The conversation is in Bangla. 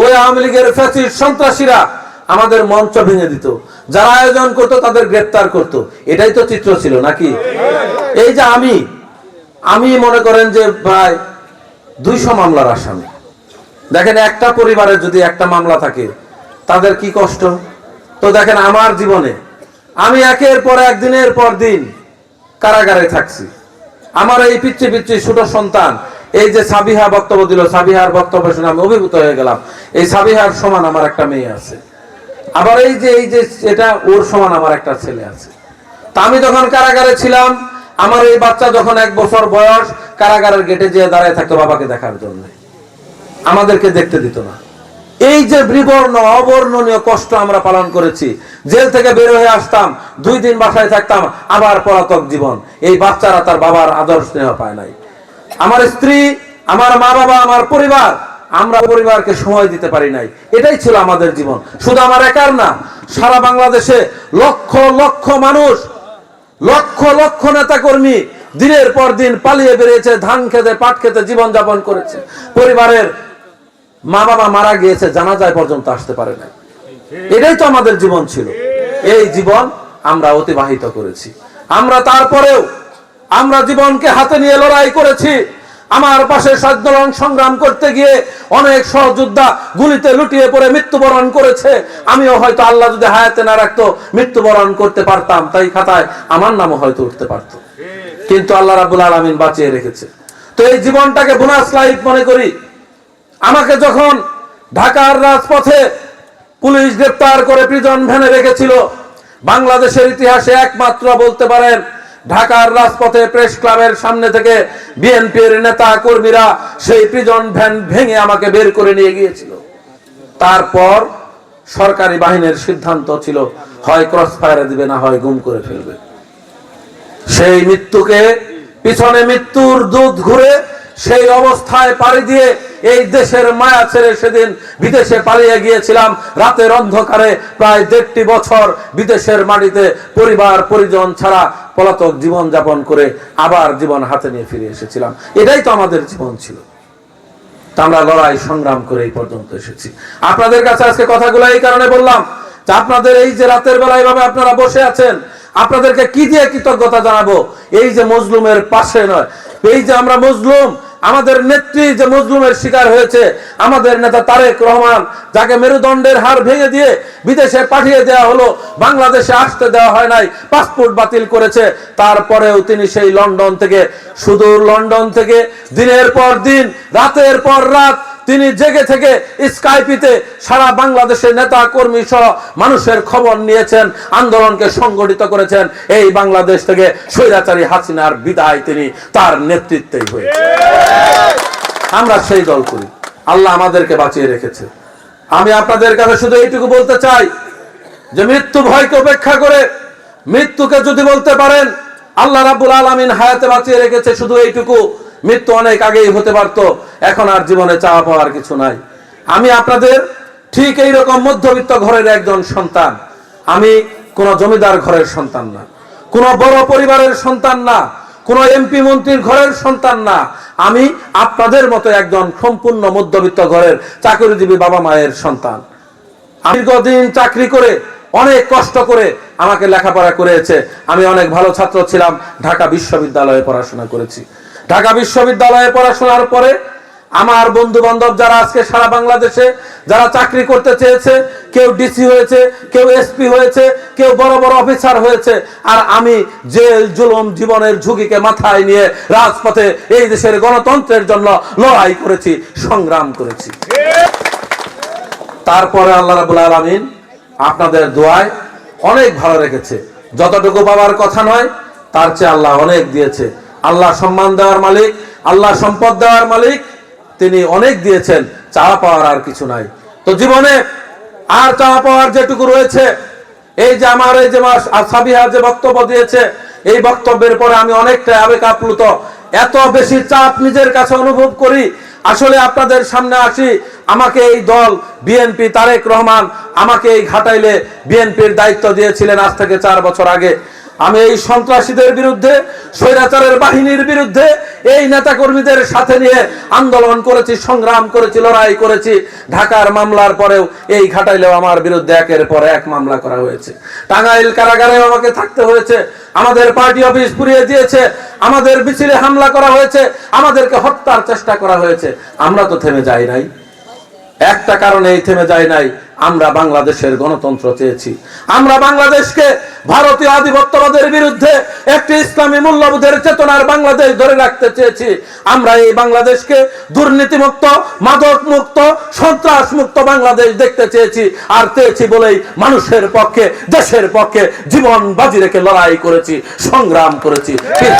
ওই আওয়ামী লীগের ফ্যাসিস্ট সন্ত্রাসীরা আমাদের মঞ্চ ভেঙে দিত। যারা আয়োজন করতো, তাদের গ্রেপ্তার করত। এটাই তো চিত্র ছিল, নাকি? এই যে আমি আমি মনে করেন যে প্রায় দুইশো মামলার আসামি। দেখেন, একটা পরিবারের যদি একটা মামলা থাকে, তাদের কি কষ্ট? তো দেখেন, আমার জীবনে আমি একের পর একদিনের পর দিন কারাগারে থাকছি। আমার এই পিচ্ছি পিচ্ছি ছোট সন্তান এই যে সাবিহা বক্তব্য দিল, সাবিহার বক্তব্য শুনে আমি অভিভূত হয়ে গেলাম। এই সাবিহার সমান আমার একটা মেয়ে আছে। আবার এই যে এই যে, এটা ওর সমান আমার একটা ছেলে আছে। তা আমি যখন কারাগারে ছিলাম, আমার এই বাচ্চা যখন এক বছর বয়স, কারাগারের গেটে যেয়ে দাঁড়ায় থাকতো বাবাকে দেখার জন্য। আমাদেরকে দেখতে দিত না। এই যে বিবর্ণ, অবর্ণনীয় কষ্ট আমরা পালন করেছি, জেল থেকে বের হয়ে আসতাম, দুই দিন বাসায় থাকতাম, আবার পলাতক জীবন। এই বাচ্চারা তার বাবার আদর স্নেহ পায় নাই। আমার স্ত্রী, আমার মা বাবা আমার পরিবার, আমরা পরিবারকে সময় দিতে পারি নাই। এটাই ছিল আমাদের জীবন। শুধু আমার একার না, সারা বাংলাদেশে লক্ষ লক্ষ মানুষ, লক্ষ লক্ষ নেতা কর্মী দিনের পর দিন পালিয়ে বেরিয়েছে, ধান খেতে, পাট খেতে জীবন যাপন করেছে। পরিবারের মা বাবা মারা গিয়েছে, জানাজায় পর্যন্ত আসতে পারে নাই। এটাই তো আমাদের জীবন ছিল। এই জীবন আমরা অতিবাহিত করেছি। আমরা তারপরেও আমরা জীবনকে হাতে নিয়ে লড়াই করেছি। আমার পাশে সাধ্যলন সংগ্রাম করতে গিয়ে অনেক সহযোদ্ধা গুলিতে লুটিয়ে পড়ে মৃত্যুবরণ করেছে। আমিও হয়তো আল্লাহ যদি হায়াতে না রাখতো, মৃত্যুবরণ করতে পারতাম। তাই খাতায় আমার নামও হয়তো উঠতে পারতো। কিন্তু আল্লাহ রাবুল আলমিন বাঁচিয়ে রেখেছে। তো এই জীবনটাকে বোনাস লাইফ মনে করি। আমাকে যখন ঢাকার রাজপথে পুলিশ গ্রেপ্তার করে প্রিজন ভ্যানে রেখেছিল, বাংলাদেশের ইতিহাসে একমাত্র বলতে পারেন ঢাকার রাজপথে প্রেস ক্লাবের সামনে থেকে বিএনপির নেতা কর্মীরা সেই প্রিজন ভ্যান ভেঙে আমাকে বের করে নিয়ে গিয়েছিল। তারপর সরকারি বাহিনীর সিদ্ধান্ত ছিল, হয় ক্রস ফায়ারে দিবে না হয় গুম করে ফেলবে। সেই মৃত্যুকে, পিছনে মৃত্যুর দুধ ঘুরে সেই অবস্থায় পাড়ি দিয়ে এই দেশের মায়া ছেড়ে সেদিন বিদেশে পালিয়ে গিয়েছিলাম। রাতের অন্ধকারে প্রায় দেড়টি বছর বিদেশের মাটিতে পরিবার, পরিজন ছাড়া পলাতক জীবন যাপন করে আবার জীবন হাতে নিয়ে ফিরে এসেছিলাম। এটাই তো আমাদের জীবন ছিল। আমরা লড়াই, সংগ্রাম করে এই পর্যন্ত এসেছি। আপনাদের কাছে আজকে কথাগুলো এই কারণে বললাম যে আপনাদের এই যে রাতের বেলা এইভাবে আপনারা বসে আছেন, আপনাদেরকে কি দিয়ে কৃতজ্ঞতা জানাব? এই যে মজলুমের পাশে নয়। এই যে আমরা মজলুম আমাদের নেত্রী যে মজলুমের শিকার হয়েছে, আমাদের নেতা তারেক রহমান, যাকে মেরুদণ্ডের হার ভেঙে দিয়ে বিদেশে পাঠিয়ে দেওয়া হলো, বাংলাদেশে আসতে দেওয়া হয় নাই, পাসপোর্ট বাতিল করেছে। তারপরেও তিনি সেই লন্ডন থেকে, সুদূর লন্ডন থেকে, দিনের পর দিন, রাতের পর রাত, তিনি জেগে থেকে স্কাইপিতে সারা বাংলাদেশের নেতা কর্মী সহ মানুষের খবর নিয়েছেন, আন্দোলনকে সংগঠিত করেছেন। এই বাংলাদেশ থেকে স্বৈরাচারী হাসিনার বিদায় তিনি তার নেতৃত্বেই হয়েছে। আমরা সেই দল করি। আল্লাহ আমাদেরকে বাঁচিয়ে রেখেছে। আমি আপনাদের কাছে শুধু এইটুকু বলতে চাই যে মৃত্যু ভয়কে উপেক্ষা করে মৃত্যুকে যদি বলতে পারেন, আল্লাহ রাব্বুল আলামিন হায়াতে বাঁচিয়ে রেখেছে শুধু এইটুকু। মৃত্যু অনেক আগেই হতে পারতো, এখন আর জীবনে চাওয়া পাওয়ার কিছু নাই। আমি আপনাদের ঠিক এই রকম মধ্যবিত্ত ঘরের একজন সন্তান। আমি কোন জমিদার ঘরের সন্তান না, কোন বড় পরিবারের সন্তান না কোন এমপি মন্ত্রীর ঘরের সন্তান না। আমি আপনাদের মতো একজন সম্পূর্ণ মধ্যবিত্ত ঘরের চাকরিজীবী বাবা মায়ের সন্তান। আমি দীর্ঘদিন চাকরি করে, অনেক কষ্ট করে আমাকে লেখাপড়া করেছে আমি অনেক ভালো ছাত্র ছিলাম, ঢাকা বিশ্ববিদ্যালয়ে পড়াশোনা করেছি। ঢাকা বিশ্ববিদ্যালয়ে পড়াশোনার পরে আমার বন্ধু বান্ধব যারা আজকে সারা বাংলাদেশে যারা চাকরি করতে চেয়েছে, কেউ ডিসি হয়েছে, কেউ এসপি হয়েছে, কেউ বড় বড় অফিসার হয়েছে, আর আমি জেল, জুলুম, জীবনের ঝুঁকিকে মাথায় নিয়ে রাজপথে এই দেশের গণতন্ত্রের জন্য লড়াই করেছি, সংগ্রাম করেছি। তারপরে আল্লাহ রাবুল আলমিন আপনাদের দোয়ায় অনেক ভালো রেখেছে। যতটুকু বাবার কথা নয়, তার চেয়ে আল্লাহ অনেক দিয়েছে। আল্লাহ সম্মান দেওয়ার মালিক, আল্লাহ সম্পদ দেওয়ার মালিক তিনি অনেক দিয়েছেন, চাওয়া পাওয়ার আর কিছু নাই। তো জীবনে আর চাওয়া পাওয়ার যেটুকু রয়েছে, এই যে আমার এই যে সাবিহা যে বক্তব্য দিয়েছে, এই বক্তব্যের পরে আমি অনেকটা আবেগ আপ্লুত এত বেশি চাপ নিজের কাছে অনুভব করি। আসলে আপনাদের সামনে আসি, আমাকে এই দল, বিএনপি, তারেক রহমান আমাকে এই ঘাটাইলে বিএনপির দায়িত্ব দিয়েছিলেন আজ থেকে চার বছর আগে। আমি এই সন্ত্রাসীদের বিরুদ্ধে, স্বৈরাচারের বাহিনীর বিরুদ্ধে, এই নেতাকর্মীদের সাথে নিয়ে আন্দোলন করেছি, সংগ্রাম করেছি, লড়াই করেছি। ঢাকার মামলার পরেও এই ঘাটাইলেও আমার বিরুদ্ধে একের পর এক মামলা করা হয়েছে। টাঙ্গাইল কারাগারে আমাকে থাকতে হয়েছে। আমাদের পার্টি অফিস পুড়িয়ে দিয়েছে। আমাদের মিছিলে হামলা করা হয়েছে। আমাদেরকে হত্যার চেষ্টা করা হয়েছে। আমরা তো থেমে যাই নাই। একটা কারণেই থেমে যায় নাই, আমরা বাংলাদেশের গণতন্ত্র চেয়েছি। আমরা বাংলাদেশকে ভারতীয় আধিপত্যবাদের বিরুদ্ধে একটি ইসলামী মূল্যবোধের চেতনার বাংলাদেশ ধরে রাখতে চেয়েছি। আমরা এই বাংলাদেশকে দুর্নীতিমুক্ত মাদক মুক্ত সন্ত্রাস মুক্ত বাংলাদেশ দেখতে চেয়েছি আর চেয়েছি বলেই মানুষের পক্ষে, দেশের পক্ষে জীবন বাজি রেখে লড়াই করেছি, সংগ্রাম করেছি। ঠিক।